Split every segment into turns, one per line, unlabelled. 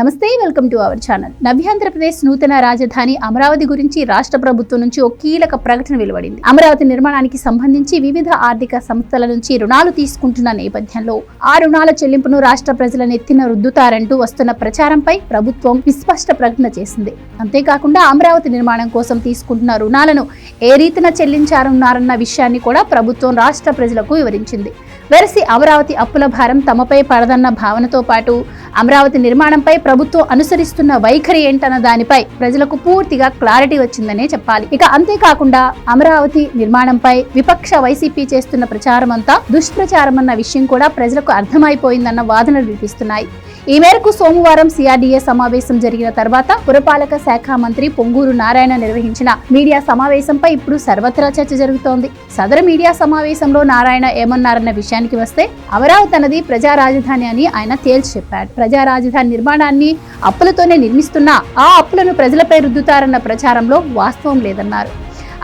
నమస్తే welcome to our channel. Navyandhra Pradesh నూతన రాజధాని అమరావతి గురించి రాష్ట్ర ప్రభుత్వం నుంచి ఒక కీలక ప్రకటన వెలువడింది. అమరావతి నిర్మాణానికి సంబంధించి వివిధ ఆర్థిక సంస్థల నుంచి రుణాలు తీసుకుంటున్న నేపథ్యంలో ఆ రుణాల చెల్లింపును రాష్ట్ర ప్రజల నెత్తిన రుద్దుతారంటూ వస్తున్న ప్రచారంపై ప్రభుత్వం విస్పష్ట ప్రకటన చేసింది. అంతేకాకుండా అమరావతి నిర్మాణం కోసం తీసుకుంటున్న రుణాలను ఏ రీతిన చెల్లించారన్నారన్న విషయాన్ని కూడా ప్రభుత్వం రాష్ట్ర ప్రజలకు వివరించింది. వెరసి అమరావతి అప్పుల భారం తమపై పడదన్న భావనతో పాటు అమరావతి నిర్మాణంపై ప్రభుత్వం అనుసరిస్తున్న వైఖరి ఏంటన్న దానిపై ప్రజలకు పూర్తిగా క్లారిటీ వచ్చిందనే చెప్పాలి. ఇక అంతేకాకుండా అమరావతి నిర్మాణంపై విపక్ష వైసీపీ చేస్తున్న ప్రచారం అంతా దుష్ప్రచారం అన్న విషయం కూడా ప్రజలకు అర్థమైపోయిందన్న వాదనలు వినిపిస్తున్నాయి. ఈ మేరకు సోమవారం సిఆర్డీఏ సమావేశం జరిగిన తర్వాత పురపాలక శాఖ మంత్రి పొంగూరు నారాయణ నిర్వహించిన మీడియా సమావేశంపై ఇప్పుడు సర్వత్రా చర్చ జరుగుతోంది. సదరు మీడియా సమావేశంలో నారాయణ ఏమన్నారన్న విషయానికి వస్తే అమరావతి అన్నది ప్రజా రాజధాని అని ఆయన తేల్చి చెప్పాడు ప్రజా రాజధాని నిర్మాణాన్ని అప్పులతోనే నిర్మిస్తున్నా ఆ అప్పులను ప్రజలపై రుద్దుతారన్న ప్రచారంలో వాస్తవం లేదన్నారు.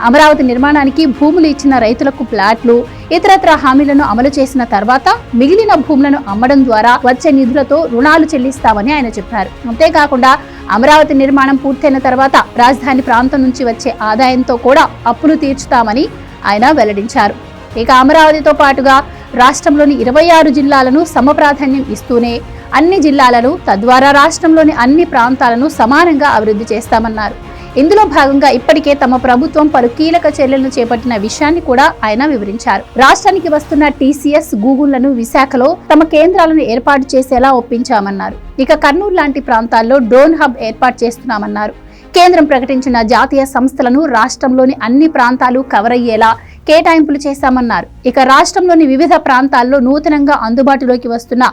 అమరావతి నిర్మాణానికి భూములు ఇచ్చిన రైతులకు ప్లాట్లు ఇతరత్ర హామీలను అమలు చేసిన తర్వాత మిగిలిన భూములను అమ్మడం ద్వారా వచ్చే నిధులతో రుణాలు చెల్లిస్తామని ఆయన చెప్పారు. అంతేకాకుండా అమరావతి నిర్మాణం పూర్తయిన తర్వాత రాజధాని ప్రాంతం నుంచి వచ్చే ఆదాయంతో కూడా అప్పులు తీర్చుతామని ఆయన వెల్లడించారు. ఇక అమరావతితో పాటుగా రాష్ట్రంలోని ఇరవై ఆరు జిల్లాలను సమప్రాధాన్యం ఇస్తూనే అన్ని జిల్లాలను తద్వారా రాష్ట్రంలోని అన్ని ప్రాంతాలను సమానంగా అభివృద్ధి చేస్తామన్నారు. ఇందులో భాగంగా ఇప్పటికే తమ ప్రభుత్వం పలు కీలక చర్యలను చేపట్టిన విషయాన్ని కూడా ఆయన వివరించారు. రాష్ట్రానికి వస్తున్న టీసీఎస్ గూగుళ్ళను విశాఖలో తమ కేంద్రాలను ఏర్పాటు చేసేలా ఒప్పించామన్నారు. ఇక కర్నూలు లాంటి ప్రాంతాల్లో డ్రోన్ హబ్ ఏర్పాటు చేస్తున్నామన్నారు. కేంద్రం ప్రకటించిన జాతీయ సంస్థలను రాష్ట్రంలోని అన్ని ప్రాంతాలు కవర్ అయ్యేలా కేటాయింపులు చేశామన్నారు. ఇక రాష్ట్రంలోని వివిధ ప్రాంతాల్లో నూతనంగా అందుబాటులోకి వస్తున్న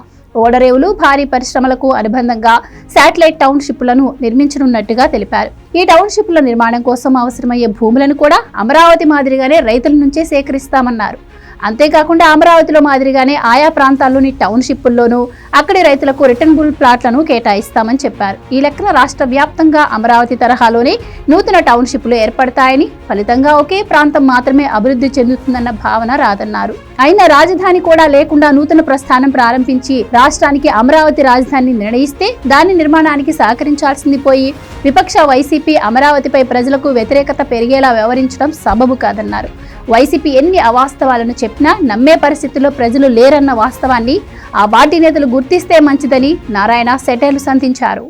ఓడరేవులు భారీ పరిశ్రమలకు అనుబంధంగా శాటిలైట్ టౌన్షిప్లను నిర్మించనున్నట్టుగా తెలిపారు. ఈ టౌన్షిప్ల నిర్మాణం కోసం అవసరమయ్యే భూములను కూడా అమరావతి మాదిరిగానే రైతుల నుంచే సేకరిస్తామన్నారు. అంతేకాకుండా అమరావతిలో మాదిరిగానే ఆయా ప్రాంతాల్లోని టౌన్షిప్పుల్లోనూ అక్కడి రైతులకు రిటర్నబుల్ ప్లాట్లను కేటాయిస్తామని చెప్పారు. ఈ లెక్కన రాష్ట్ర వ్యాప్తంగా అమరావతి తరహాలోనే నూతన టౌన్షిప్లు ఏర్పడతాయని ఫలితంగా ఒకే ప్రాంతం మాత్రమే అభివృద్ధి చెందుతుందన్న భావన రాదన్నారు. అయినా రాజధాని కూడా లేకుండా నూతన ప్రస్థానం ప్రారంభించి రాష్ట్రానికి అమరావతి రాజధాని నిర్ణయిస్తే దాని నిర్మాణానికి సహకరించాల్సింది పోయి విపక్ష వైసీపీ అమరావతిపై ప్రజలకు వ్యతిరేకత పెరిగేలా వ్యవహరించడం సబబు కాదన్నారు. వైసీపీ ఎన్ని అవాస్తవాలను చెప్పినా నమ్మే పరిస్థితుల్లో ప్రజలు లేరన్న వాస్తవాన్ని ఆ పార్టీ నేతలు గుర్తిస్తే మంచిదని నారాయణ సెటైర్లు సంధించారు.